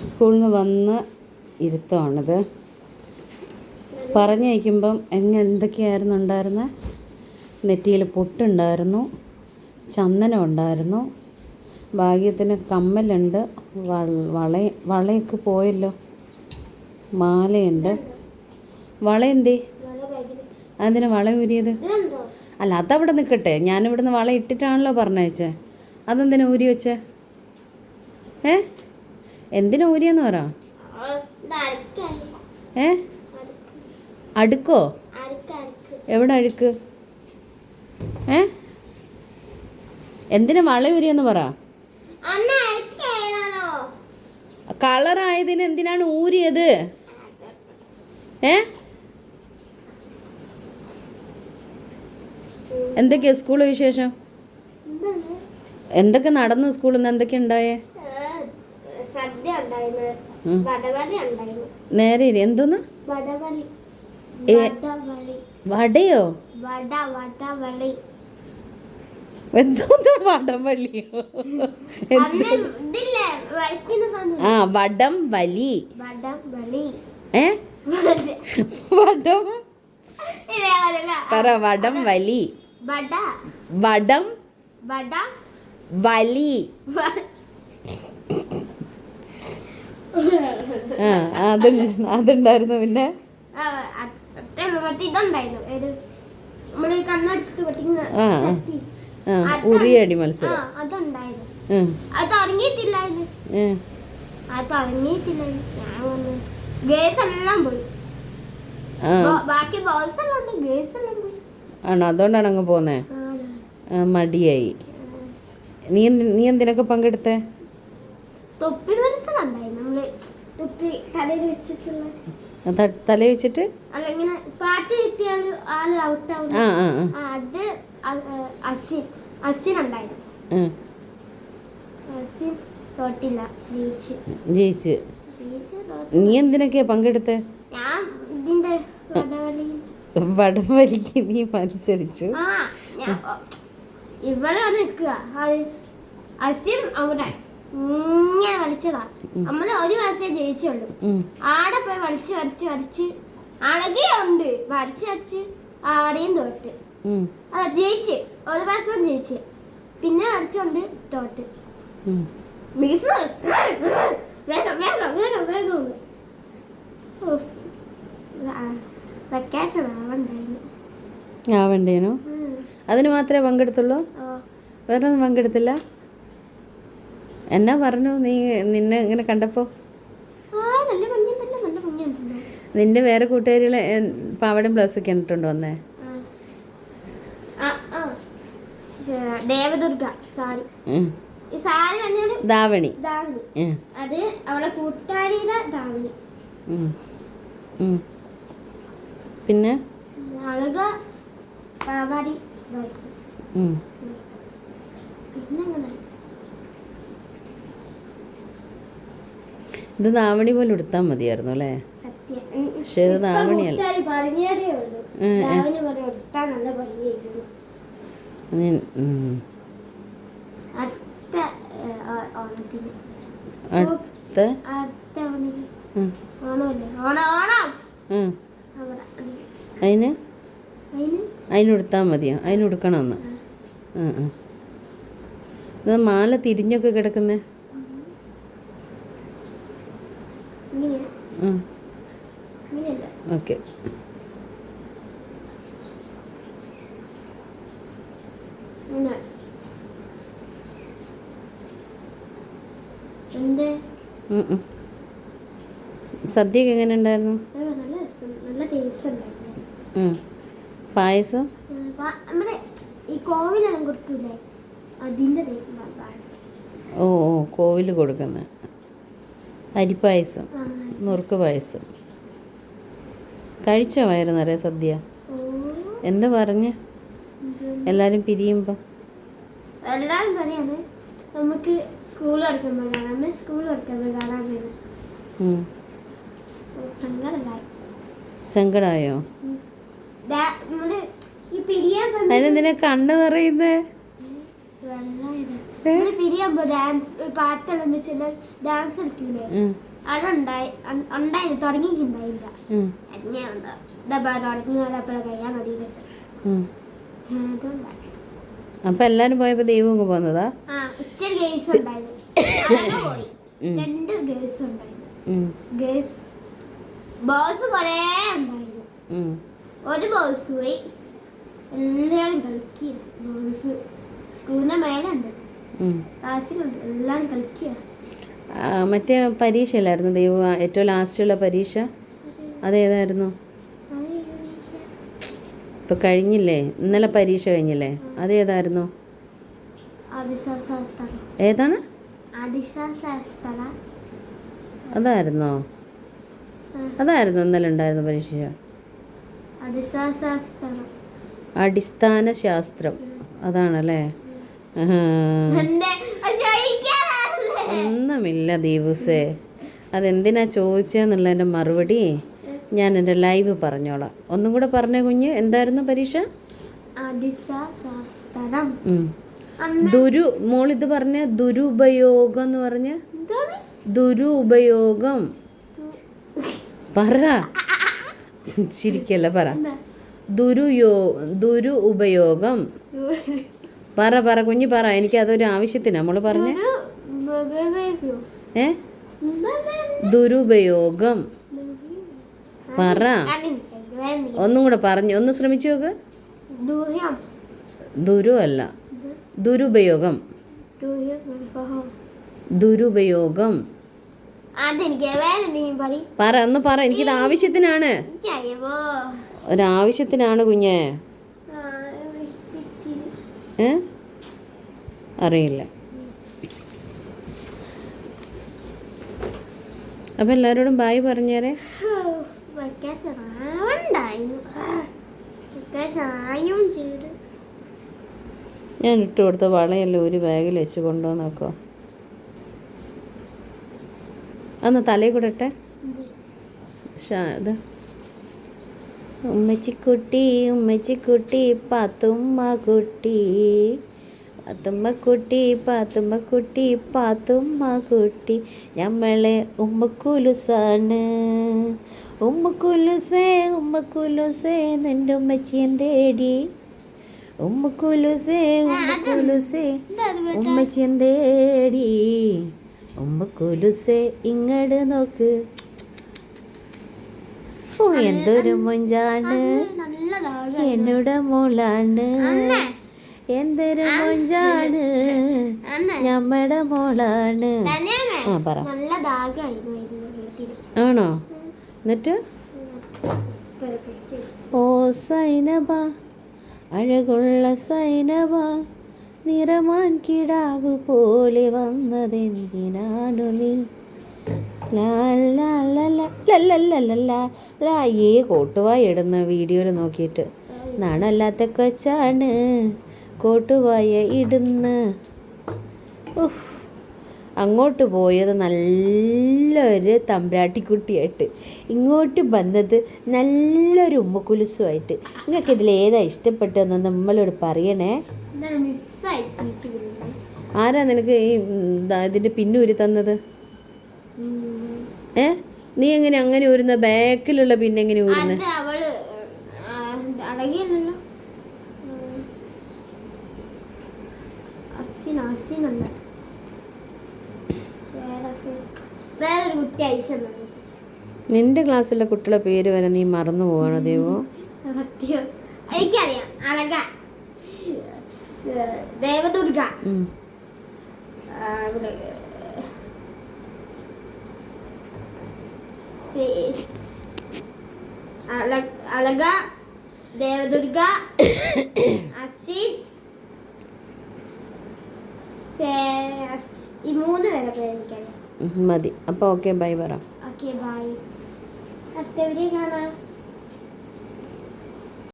സ്കൂളിൽ നിന്ന് വന്ന് ഇരുത്തമാണിത്. പറഞ്ഞയക്കുമ്പം എങ്ങനെ എന്തൊക്കെയായിരുന്നു ഉണ്ടായിരുന്നത് നെറ്റിയിൽ പൊട്ടുണ്ടായിരുന്നു ചന്ദനം ഉണ്ടായിരുന്നു ഭാഗ്യത്തിന് കമ്മലുണ്ട് വള- വള വളയൊക്കെ പോയല്ലോ മാലയുണ്ട്. വള എന്തേ? അതിന് വള ഊരിയത്? അല്ല അതവിടെ നിൽക്കട്ടെ. ഞാനിവിടുന്ന് വള ഇട്ടിട്ടാണല്ലോ പറഞ്ഞയച്ചേ. അതെന്തിനാ ഊരി വെച്ചേ? ഏ? എന്തിനാ ഊരിയെന്ന് പറ? ഏ? അടുക്കോ. എവിടെ അഴുക്ക് ഏ? എന്തിനാ വള ഊരിയെന്ന് പറ? കളറായതിന് എന്തിനാണ് ഊരിയത്? ഏ? എന്തൊക്കെയാ സ്കൂൾ വിശേഷം? എന്തൊക്കെ നടന്നു സ്കൂളിൽ നിന്ന്? എന്തൊക്കെ ഉണ്ടായേ ഏ, സദ്യ ഉണ്ടായിരുന്നു ഉം. വടവലി ഉണ്ടായിരുന്നു നേരെ. എന്തോന്ന്. വടയോ? എന്തോന്ന് വടംവലിയോ? ആ വടം വലി. ഏ? വടം. പറ വടം വലി. വട. വലി. ആ അത് അതുണ്ടായിരുന്നു പിന്നെ. ഉറിയടി മത്സരം. ആണോ? അതുകൊണ്ടാണ് അങ്ങ് പോന്നേ? മടിയായി. നീ നീ എന്തിനൊക്കെ പങ്കെടുത്തേ? തൊപ്പി മത്സരം ഉണ്ടായിരുന്നു നമ്മൾ തൊപ്പി തലയിൽ വെച്ചിട്ടുള്ള തല വെച്ചിട്ട്? ഇങ്ങനെ പാട്ട് കിട്ടിയാൽ ആൾ ഔട്ട് അത് അസിൻ. അസിൻ ഉണ്ടായിരുന്നു. അസിൻ തോട്ടില്ല ജയിച്ച്. ജയിച്ച്. നീ എന്തിനൊക്കെയാ പങ്കെടുത്തേ? ഞാൻ ഇതിന്റെ നീ മത്സരിച്ചു. ആ ഞാൻ ഇവളെ വന്ന് നിൽക്കുക അസിം അവിടെ. ഇങ്ങനെ വലിച്ചതാ. നമ്മൾ ഒരു ക്ലാസ്സേ ജയിച്ചുള്ളൂ. ആടെ പോയി വലിച്ച് വലിച്ച് വലിച്ച് അളകെ ഉണ്ട് വരച്ച് വരച്ച് ആടെയും തോട്ട് അതെ ജയിച്ച്. ഒരു പ്രാവശ്യം ജയിച്ച്. പിന്നെ വരച്ചുകൊണ്ട് തോട്ട് മിസ് വേഗം വേഗം വേഗം വേഗം. വെക്കേഷൻ ആവണ്ടായിരുന്നു. ആവണ്ടേനോ? ഉം. അതിന് മാത്രമേ പങ്കെടുത്തുള്ളൂ? വേറെ ഒന്നും പങ്കെടുത്തില്ല? എന്നാ പറഞ്ഞു? നീ നിന്നെ ഇങ്ങനെ കണ്ടപ്പോൾ ഭംഗിയുണ്ടല്ലോ നിന്റെ വേറെ കൂട്ടുകാരികൾ പാവടയും ബ്ലൗസൊക്കെ ഇട്ടിട്ടുണ്ട് വന്നേ ദേവദുർഗ സാരി. ഉം. ഈ സാരി പറഞ്ഞാൽ ദാവണി. ദാവണി. ഉം. അത് അവളെ കൂട്ടുകാരിയുടെ ദാവണി. ഉം. ഉം. പിന്നെ? അളക പാവാടി പിന്നെ അങ്ങനെ ഇത് ദാവണി പോലെ ഉടുത്താൽ മതിയായിരുന്നു അല്ലേ? പക്ഷേ ഇത് എടുത്താൽ അടുത്ത. അവിടെ അതിന്? അതിനെടുത്താൽ മതിയോ? അതിനുടുക്കണമെന്ന് ആ. ആ ഇത് മാല തിരിഞ്ഞൊക്കെ കിടക്കുന്നേ? ഓക്കെ. സദ്യയൊക്കെ എങ്ങനെ ഉണ്ടായിരുന്നു. പായസം? ഓ ഓ. കോവിൽ കൊടുക്കുന്ന അരിപ്പായസം. നുറുക്ക് പായസം. കഴിച്ചോ വയറ് സദ്യ? എന്താ പറഞ്ഞ? എല്ലാരും പിരിയുമ്പോ. എല്ലാരും പറയാണ് നമുക്ക് സ്കൂൾ സ്കൂൾ സങ്കടായോ? അതിനെ കണ്ണ് നിറയുന്നേ? പിരിയാൻ ഡാൻസ് പാട്ടെല്ലാം വെച്ചാൽ ഡാൻസ് കളിക്കൂലേ? അപ്പൊ എല്ലാരും പോയപ്പോ ദൈവം ഒക്കെ പോന്നതാ രണ്ട് ഉണ്ടായിരുന്നു. ബോസ് കൊറേ ഉണ്ടായിരുന്നു. ഒരു ബോസ് പോയി. എല്ലാരും കളിക്കുക ബോസ് സ്കൂളിന്റെ മേലുണ്ട് ക്ലാസ്സിലുണ്ട്. എല്ലാരും കളിക്കുക മറ്റേ പരീക്ഷയിലായിരുന്നു ദൈവ ഏറ്റവും ലാസ്റ്റുള്ള പരീക്ഷ? അതേതായിരുന്നു? ഇപ്പം കഴിഞ്ഞില്ലേ? ഇന്നലെ പരീക്ഷ കഴിഞ്ഞില്ലേ? അതേതായിരുന്നു? ഏതാണ്? അതായിരുന്നോ? അതായിരുന്നു ഇന്നലെ ഉണ്ടായിരുന്ന പരീക്ഷ. അടിസ്ഥാന ശാസ്ത്രം അതാണല്ലേ ഒന്നുമില്ല ദീപുസേ. അതെന്തിനാ ചോദിച്ചതെന്നുള്ളതിന്റെ മറുപടി ഞാൻ എന്റെ ലൈവ് പറഞ്ഞോളാം. ഒന്നും കൂടെ പറഞ്ഞ കുഞ്ഞ് എന്തായിരുന്നു പരീക്ഷ. ദുരു മോളിത് പറഞ്ഞ ദുരുപയോഗം എന്ന് പറഞ്ഞ. ദുരുപയോഗം. പറ. ചിരിക്കല്ല പറ. ദുരുയോ ദുരു ഉപയോഗം പറ പറ കുഞ്ഞ് പറ. എനിക്ക് അതൊരു ആവശ്യത്തിന് നമ്മൾ പറഞ്ഞ? ഏ? ദുരുപയോഗം. പറ. ഒന്നും കൂടെ പറഞ്ഞു. ഒന്ന് ശ്രമിച്ചു നോക്ക്. ദുരു അല്ല ദുരുപയോഗം. ദുരുപയോഗം. പറ. ഒന്ന് പറ. എനിക്കിത് ആവശ്യത്തിനാണ്. ഒരാവശ്യത്തിനാണ് കുഞ്ഞേ. അറിയില്ല. അപ്പം എല്ലാവരോടും ബായ് പറഞ്ഞേരെ. വെക്കേഷൻ ഞാൻ ഇട്ട് കൊടുത്ത വളയെല്ലാം ഒരു ബാഗിൽ വെച്ച് കൊണ്ടോ നോക്കോ അന്ന് തലയിൽ കൂടെ ഇട്ടെ. ഇത്. ഉമ്മച്ചിക്കുട്ടി ഉമ്മച്ചിക്കുട്ടി പത്തുമ്മ കുട്ടി. പാത്തുമ്മ കുട്ടി പാത്തുമ്മ കുട്ടി ഞമ്മളെ ഉമ്മക്കുലുസാണ്. ഉമ്മക്കുലുസേ ഉമ്മക്കുലുസേ നിന്റെ ഉമ്മച്ചിയും തേടി ഉമ്മക്കുലുസേ ഉമ്മക്കുലുസേ ഉമ്മച്ചിയും തേടി ഉമ്മക്കുലുസേ ഇങ്ങട് നോക്ക്. ഓ എന്തൊരു മൊഞ്ചാണ്. എന്നോട് മോളാണ്. എന്തൊരു മോഞ്ചാണ് ഞമ്മടെ മോളാണ് ആ പറ ആണോ എന്നിട്ട് ഓ സൈനബ അഴകുള്ള സൈനബ നിറമാൻ കിടാവ് പോലെ വന്നതെന്തിനാണു നീ ഏ കോട്ടുവായി ഇടുന്ന വീഡിയോയിൽ നോക്കിയിട്ട് നാണല്ലാത്ത കൊച്ചാണ് കോട്ടുവായ ഇടുന്ന്. ഉഫ്. അങ്ങോട്ട് പോയത് നല്ലൊരു തമ്പ്രാട്ടിക്കുട്ടിയായിട്ട്. ഇങ്ങോട്ട് വന്നത് നല്ലൊരു ഉമ്മക്കുലുസുമായിട്ട്. നിങ്ങൾക്ക് ഇതിൽ ഏതാ ഇഷ്ടപ്പെട്ടതെന്ന് നമ്മളോട് പറയണേ. ആരാ നിനക്ക് ഈ ഇതിന്റെ പിന്നൂരി തന്നത്. ഏ? നീ എങ്ങനെ അങ്ങനെ ഊരുന്ന? ബാക്കിലുള്ള പിന്നെങ്ങനെ ഊരുന്നേ? ഊരുന്നത് ഹസീൻ അമ്മ വേറൊരു കുട്ടി അയച്ചു നിന്റെ ക്ലാസ്സിലെ കുട്ടിയുടെ പേര് വരെ നീ മറന്നു പോവാണ് ദേവോ? എനിക്കറിയാം. അളക ദേവദുർഗ. അളക ദേവദുർഗ അസീൻ ഈ മൂന്ന് പേരെ പേര് എനിക്കറിയാം ഉം, മതി. അപ്പോൾ ഓക്കെ ബൈ പറ. ഓക്കെ ബൈ അടുത്ത വീഡിയോ കാണാം.